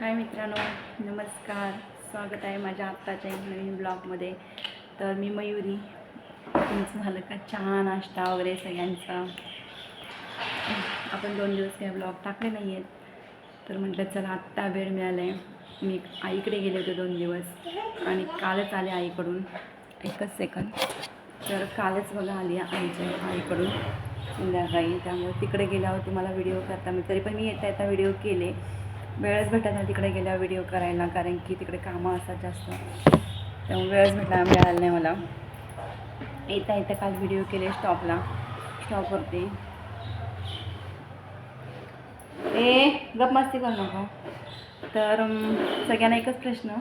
हाय मित्रांनो नमस्कार. स्वागत आहे माझ्या आत्ताच्या एक नवीन ब्लॉगमध्ये. तर मी मयुरी. तुमचं झालं का चहा नाश्ता वगैरे सगळ्यांचा? आपण दोन दिवस काही ब्लॉग टाकले नाही आहेत तर म्हटलं चला आत्ता वेळ मिळाला आहे मी आईकडे गेले होते दोन दिवस. आणि कालच आले आईकडून. एकच सेकंद तर कालच बघा आली आईच्या आईकडून. संध्याकाळी. त्यामुळे तिकडे गेल्यावर तुम्हाला व्हिडिओ करता मी तरी पण मी येता येता व्हिडिओ केले. वेळच भेटत नाही तिकडे गेल्या व्हिडिओ करायला कारण की तिकडे कामं असतात जास्त. त्यामुळे वेळच भेटला मिळाला नाही मला. येता येता काल व्हिडिओ केले स्टॉपला स्टॉपवरती ए गप मस्ती करू नको. तर सगळ्यांना एकच प्रश्न.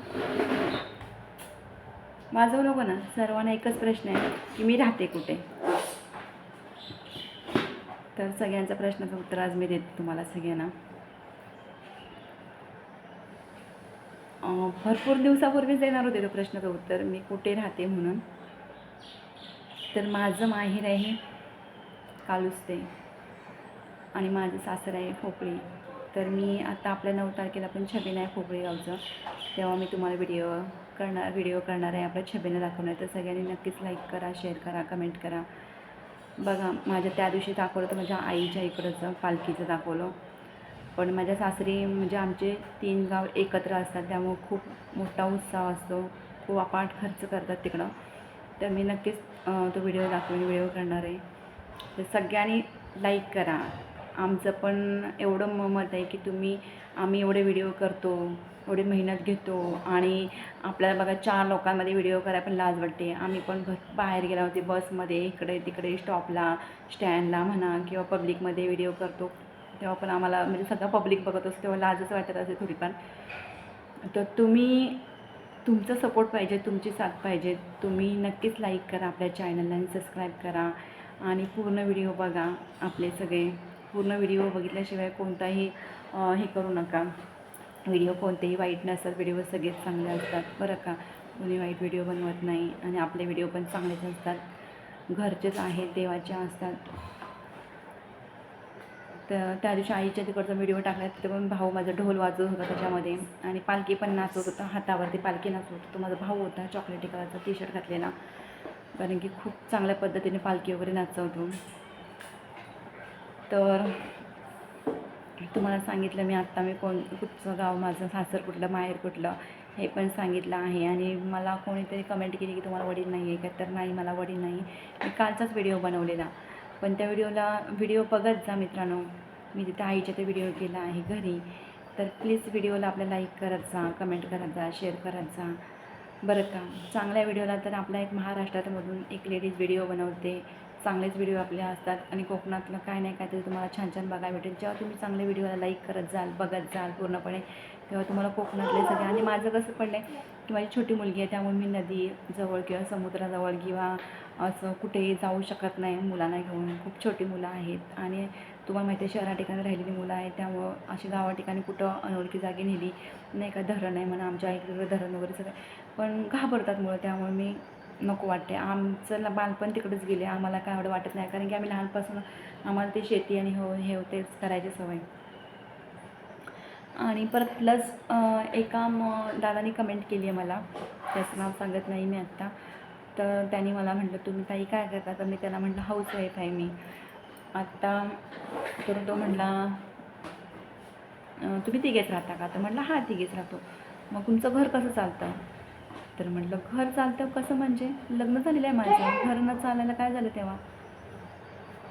वाजवू नको ना सर्वांना एकच प्रश्न आहे की मी राहते कुठे? तर सगळ्यांचा प्रश्नाचं उत्तर आज मी देते तुम्हाला सगळ्यांना. भरपूर दिवसापूर्वीच देणार होते तो प्रश्नाचं उत्तर. मी कुठे राहते म्हणून. तर माझं माहेर आहे कालुस्ते आणि माझं सासर आहे खोपळी तर मी आता आपल्या नऊ तारखेला पण छबीन आहे खोपळी गावचं तेव्हा मी तुम्हाला व्हिडिओ करणार व्हिडिओ करणार आहे. आपल्या छबीनं दाखवणार तर सगळ्यांनी नक्कीच लाईक करा शेअर करा कमेंट करा. बघा माझ्या त्या दिवशी दाखवलं तर माझ्या आईच्या इकडंचं पालखीचं दाखवलं. पण माझ्या सासरी म्हणजे आमचे तीन गाव एकत्र असतात त्यामुळं खूप मोठा उत्साह असतो. खूप अपाट खर्च करतात तिकडं. तर मी नक्कीच तो व्हिडिओ दाखवेन व्हिडिओ करणार आहे. तर सगळ्यांनी लाईक करा. आमचं पण एवढं म मत आहे की तुम्ही आम्ही एवढे व्हिडिओ करतो एवढी मेहनत घेतो आणि आपल्याला बघा चार लोकांमध्ये व्हिडिओ करायला पण लाज वाटते. आम्ही पण घर बाहेर गेला होते बसमध्ये इकडे तिकडे स्टॉपला स्टँडला म्हणा किंवा पब्लिकमध्ये व्हिडिओ करतो. तेव्हा पण आम्हाला म्हणजे सगळं पब्लिक बघत असतो तेव्हा लाजच वाटत असे थोडीफार तर तुम्ही तुमचा सपोर्ट पाहिजे तुमची साथ पाहिजे. तुम्ही नक्कीच लाईक करा आपल्या चॅनलला आणि सबस्क्राईब करा. आणि पूर्ण व्हिडिओ बघा आपले सगळे. पूर्ण व्हिडिओ बघितल्याशिवाय कोणताही हे करू नका. व्हिडिओ कोणतेही वाईट नसतात. व्हिडिओ सगळेच चांगले असतात. बरं का? कोणी वाईट व्हिडिओ बनवत नाही आणि आपले व्हिडिओ पण चांगलेच असतात. घरचेच आहेत देवाचे असतात. तर त्या दिवशी आईच्या तिकडचा व्हिडिओ टाकला तिथे पण भाऊ माझा ढोल वाजवत होता त्याच्यामध्ये. आणि पालखी पण नाचत होता हातावरती पालखी नाचवत होता. तो माझा भाऊ होता चॉकलेटी कलरचा टी शर्ट घातलेला. कारण की खूप चांगल्या पद्धतीने पालखी वगैरे नाचवतो. तर तुम्हाला सांगितलं मी आत्ता मी कोण कुठचं गाव माझं सासर कुठलं माहेर कुठलं हे पण सांगितलं आहे. आणि मला कोणीतरी कमेंट केली की तुम्हाला वडील नाही आहे का? तर नाही मला वडील नाही. मी कालचाच व्हिडिओ बनवलेला. पण त्या व्हिडिओला व्हिडिओ बघत जा मित्रांनो. मी तिथे आईच्या ते व्हिडिओ केला आहे घरी. तर प्लीज व्हिडिओला आपल्या लाईक करत जा कमेंट करत जा शेअर करत जा. बरं का? चांगल्या व्हिडिओला तर आपला एक महाराष्ट्रातमधून एक लेडीज व्हिडिओ बनवते. चांगलेच व्हिडिओ आपले असतात. आणि कोकणातलं काय नाही काय तरी तुम्हाला छान छान बघायला भेटेल. जेव्हा तुम्ही चांगल्या व्हिडिओला लाईक करत जाल बघत जाल पूर्णपणे तेव्हा तुम्हाला कोकणातले सगळे आणि माझं कसं पडलं आहे की माझी छोटी मुलगी आहे त्यामुळे मी नदी जवळ किंवा समुद्राजवळ किंवा असं कुठेही जाऊ शकत नाही. मुलांना घेऊन खूप छोटी मुलं आहेत आणि तुम्हाला माहिती आहे शहरा ठिकाणी राहिलेली मुलं आहेत. त्यामुळं अशी गावा ठिकाणी कुठं अनोळखी जागी नेली नाही का? धरण आहे म्हणा आमच्या आईकडे धरण वगैरे सगळं. पण घाबरतात मुलं त्यामुळे मी नको वाटते. आमचं बालपण तिकडेच गेले. आम्हाला काय एवढं वाटत नाही. कारण की आम्ही लहानपासून आम्हाला ते शेती आणि हो हे होतेच करायची सवय. आणि परत प्लस एका म दादानी कमेंट केली आहे मला. त्याचं नाव सांगत नाही मी आत्ता. तर त्याने मला म्हटलं तुम्ही ताई काय करता? तर मी त्याला म्हटलं हाऊस वाईफ आहे मी. आत्ता तर तो म्हटला तुम्ही तिघेच राहता का? तर म्हटलं हा तिघेच राहतो. मग तुमचं घर कसं चालतं? तर म्हटलं घर चालतं कसं म्हणजे? लग्न झालेलं आहे माझं. घर न चालायला काय झालं तेव्हा?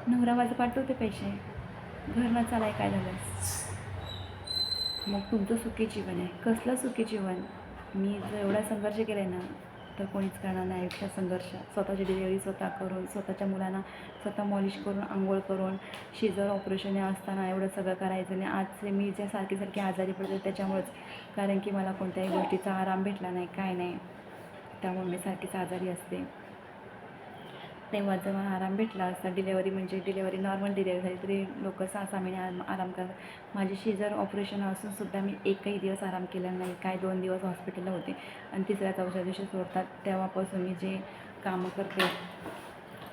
नवरा माझं पाठवते पैसे. घर न चालाय काय झालं? मग तुमचं सुखी जीवन आहे. कसलं सुखी जीवन? मी जर एवढा संघर्ष केला आहे ना तर कोणीच करणार नाही आयुष्यात संघर्ष. स्वतःची डिलेवरी स्वतः करून स्वतःच्या मुलांना स्वतः मॉलिश करून आंघोळ करून शिजर ऑपरेशन असताना एवढं सगळं करायचं आणि आजचे मी ज्या सारखी सारखी आजारी पडते त्याच्यामुळेच. कारण की मला कोणत्याही गोष्टीचा आराम भेटला नाही काय नाही. त्यामुळे मी सारखीच आजारी असते. तेव्हा जेव्हा आराम भेटला असता डिलेवरी म्हणजे डिलेवरी नॉर्मल डिलेवरी झाली तरी लोक सहा सहा महिने आराम आराम करतात माझी शिजर ऑपरेशन असून सुद्धा मी एकही दिवस आराम केला नाही. काय दोन दिवस हॉस्पिटलला होते आणि तिसऱ्या चौथ्या दिवशी सोडतात. तेव्हापासून मी जे कामं करते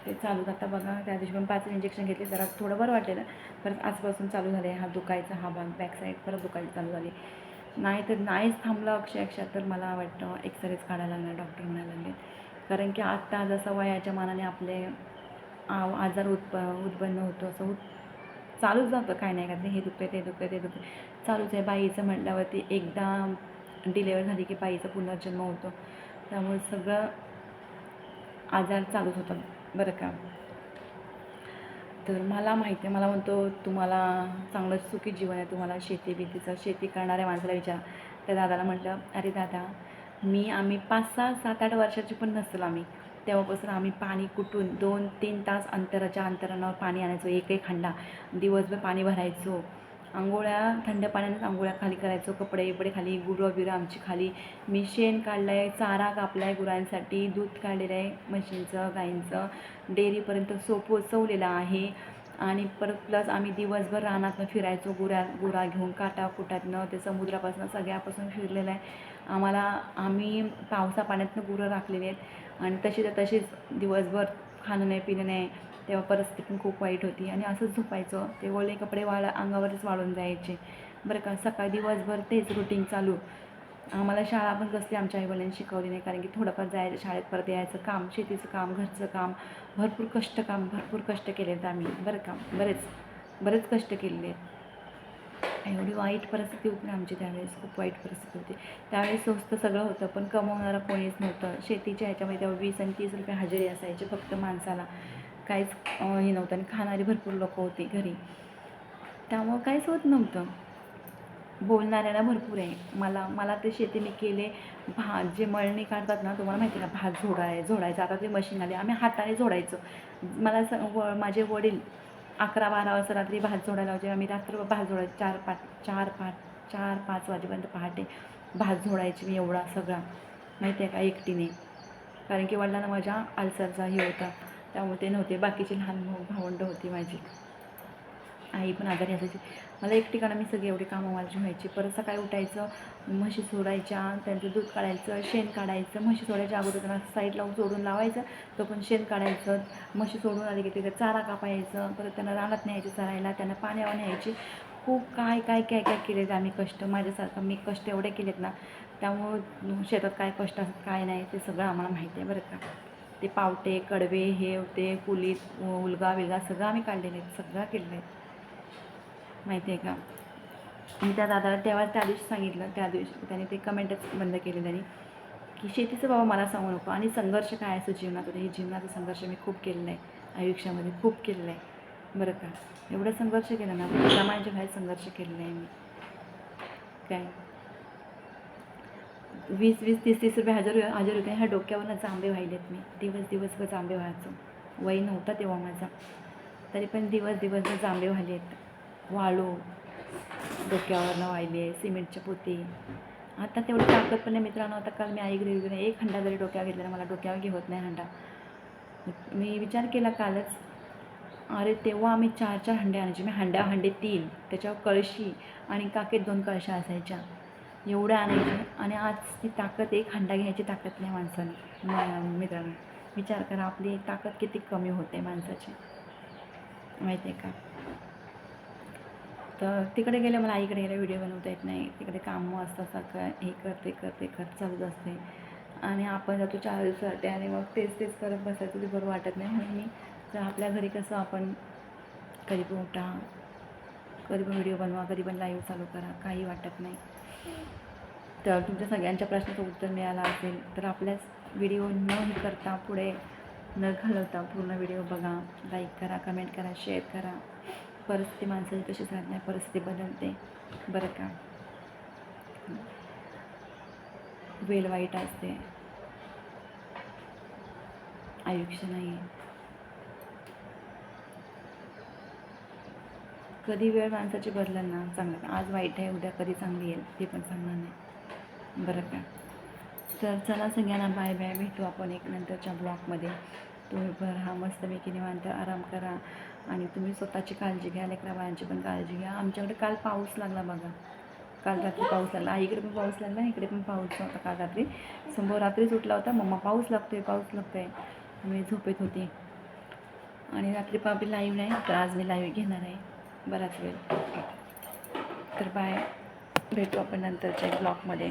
ते चालू आता बघा. त्या दिवशी पण पाच इंजेक्शन घेतले. जरा थोडं बरं वाटलेलं. परत आजपासून चालू झाले. हा दुखायचा हा भाग. बॅक साईड परत दुखायला चालू झाली. नाही तर नाहीच थांबलं अक्षरशः तर मला वाटतं एक्सरेज काढायला लागणार. डॉक्टर म्हणायला लागले. कारण की आत्ता जसं वयाच्या मानाने आपले आव आजार उत्प उत्पन्न होतो असं उत चालूच जातं काय नाही का हे दुखतं ते दुखतं ते दुखतं चालूच आहे. बाईचं म्हटल्यावरती एकदा डिलेवर झाली की बाईचा पुनर्जन्म होतो. त्यामुळे सगळं आजार चालूच होतात बरं का. तर मला माहिती आहे मला म्हणतो तुम्हाला चांगलं सुखी जीवन आहे तुम्हाला शेती बितीचं शेती करणाऱ्या माणसाला विचार. त्या दादाला म्हटलं अरे दादा मी आम्ही पाच सहा सात आठ वर्षाची पण नसेल आम्ही. तेव्हापासून आम्ही पाणी कुठून दोन तीन तास अंतराच्या अंतरानावर पाणी आणायचो एक एक हंडा दिवसभर पाणी भरायचो. आंघोळ्या थंड पाण्यानेच आंघोळ्या खाली करायचो कपडे बिपडे खाली गुरं बिरं आमची खाली. मी शेण काढलं आहे चारा कापला आहे गुरांसाठी दूध काढलेलं आहे म्हशींचं गाईंचं डेअरीपर्यंत सो पोचवलेलं आहे. आणि परत प्लस आम्ही दिवसभर रानातनं फिरायचो गुरा गुरा घेऊन काटा कुटातनं ते समुद्रापासून सगळ्यापासून फिरलेलं आहे. आम्हाला आम्ही पावसा पाण्यातनं गुरं राखलेली आहेत. आणि तशी तर तशीच दिवसभर खाणं नाही पिणं नाही तेव्हा परिस्थिती पण खूप वाईट होती. आणि असंच झोपायचं. ते ओले कपडे वाळा अंगावरच वाळून जायचे. बरं का सकाळी दिवसभर तेच रुटीन चालू. आम्हाला शाळा पण कसली आमच्या आईवडिलांनी शिकवली नाही कारण की थोडंफार जायचं शाळेत परत यायचं काम शेतीचं काम घरचं काम भरपूर कष्ट काम भरपूर कष्ट केले आहेत आम्ही. बरं काम बरेच बरेच कष्ट केलेले आहेत. एवढी वाईट परिस्थिती होती आमची त्यावेळेस खूप वाईट परिस्थिती होती. त्यावेळेस स्वस्त सगळं होतं पण कमवणारं कोणीच नव्हतं. शेतीच्या ह्याच्यामध्ये तेव्हा वीस आणि तीस रुपये हजेरी असायची फक्त माणसाला. काहीच हे नव्हतं. आणि खाणारी भरपूर लोकं होती घरी. त्यामुळं काहीच होत नव्हतं. बोलणाऱ्याला भरपूर आहे. मला मला ते शेती मी केले. भात जे मळणी काढतात ना तुम्हाला माहिती आहे का? भात झोडाय झोडायचं. आता ते मशीन आले. आम्ही हाताने झोडायचो. मला स व माझे वडील अकरा बारा वाजता रात्री भात झोडायला लावायचे आम्ही रात्र भात झोडायचं. चार पाच चार पाच चार पाच वाजेपर्यंत पहाटे भात झोडायची मी एवढा सगळा. माहिती आहे का? एकटीने. कारण की वडिलांना माझ्या आल्सरचा हे होता. त्यामुळे ते नव्हते. बाकीचे लहान भाऊ भावंड होती माझी. आई पण आजारी असायची. मला एक ठिकाणं मी सगळी एवढी कामं माझी व्हायची. परत सकाळी उठायचं म्हशी सोडायच्या त्यांचं दूध काढायचं शेण काढायचं. म्हशी सोडायच्या अगोदर त्यांना साईडला सोडून लावायचं. तो पण शेण काढायचं. म्हशी सोडून आले की तिथे चारा कापायचं. परत त्यांना रानात न्यायचं चरायला. त्यांना पाण्यावर न्यायची. खूप काय काय काय काय केलेत आम्ही कष्ट. माझ्यासारखं मी कष्ट एवढे केलेत ना त्यामुळं शेतात काय कष्ट असतात काय नाही ते सगळं आम्हाला माहिती आहे बरं का. ते पावटे कडवे हे होते कुलीत उलगा विलगा सगळं आम्ही काढलेले आहेत सगळं केलेलं आहे. माहिती आहे का? मी त्या दादाला तेव्हा त्या दिवशी सांगितलं त्या दिवशी त्याने ते कमेंटच बंद केले त्यांनी की शेतीचं बाबा मला सांगू नको आणि संघर्ष काय असतो जीवनात? हे जीवनाचा संघर्ष मी खूप केलेला आहे. आयुष्यामध्ये खूप केलेला आहे. बरं का? एवढा संघर्ष केला ना रामायणच्या बाहेर संघर्ष केलेला आहे मी. काय? वीस वीस तीस तीस रुपये हजार हजार होते ह्या डोक्यावरनं जांभे व्हायलेत मी. दिवस दिवसभर आंबे व्हायचो. वय नव्हता तेव्हा माझा. तरी पण दिवस दिवसभर व्हायले व्हायलेत. वाळू डोक्यावरनं वाहिले सिमेंटचे पोती. आता तेवढी ताकद पण नाही मित्रांनो. आता काल मी आई घरी एक हंडा जरी डोक्यावर घेतला मला डोक्यावर घेत नाही हंडा. मी विचार केला कालच अरे तेव्हा आम्ही चार चार हंडे आणायचे. मी हंड्या हंडे तीन त्याच्यावर कळशी आणि काकेत दोन कळशा असायच्या. एवढ्या आणायचे आणि आज ती ताकद एक हंडा घ्यायची ताकद नाही माणसाने. मित्रांनो विचार करा आपली ताकद किती कमी होते माणसाची. माहिती आहे का? तर तिकडे गेले मला आईकडे गेले व्हिडिओ बनवता येत नाही. तिकडे कामं असतात सारखं हे करते करते खर्च चालूच असते. आणि आपण जातो चार दिवसासाठी आणि मग तेच तेच करत बसायचं ते बरं वाटत नाही. म्हणून मी तर आपल्या घरी कसं आपण कधी पण उठा कधी पण व्हिडिओ बनवा कधी पण लाईव्ह चालू करा काही वाटत नाही. तर तुमच्या सगळ्यांच्या प्रश्नाचं उत्तर मिळालं असेल तर आपल्याच व्हिडिओ न हे करता पुढे न घालवता पूर्ण व्हिडिओ बघा लाईक करा कमेंट करा शेअर करा. परिस्थिती माणसाची तशी झाली नाही परिस्थिती बदलते. बरं का? वेळ वाईट असते. आयुष्य नाही. कधी वेळ माणसाची बदलेल ना चांगलं आज वाईट आहे उद्या कधी चांगली येईल ते पण सांगणार नाही. बरं का? तर चला सगळ्यांना बाय बाय भेटू आपण एक नंतरच्या ब्लॉगमध्ये तुम्ही भर हा मस्तपैकी निवांत. आराम करा. आणि तुम्ही स्वतःची काळजी घ्या लेकरा बाळांची पण काळजी घ्या. आमच्याकडे काल पाऊस लागला बघा. काल रात्री पाऊस लागला. आईकडे पण पाऊस लागला इकडे पण पाऊस होता काल रात्री. समोर रात्रीच उठला होता. मम्मा पाऊस लागतोय पाऊस लागतोय. मी झोपेत होती. आणि रात्री पापी लाईव्ह नाही तर आज मी लाईव्ह घेणार आहे. बराच वेळ. तर बाय. भेटू आपण नंतरच्या ब्लॉगमध्ये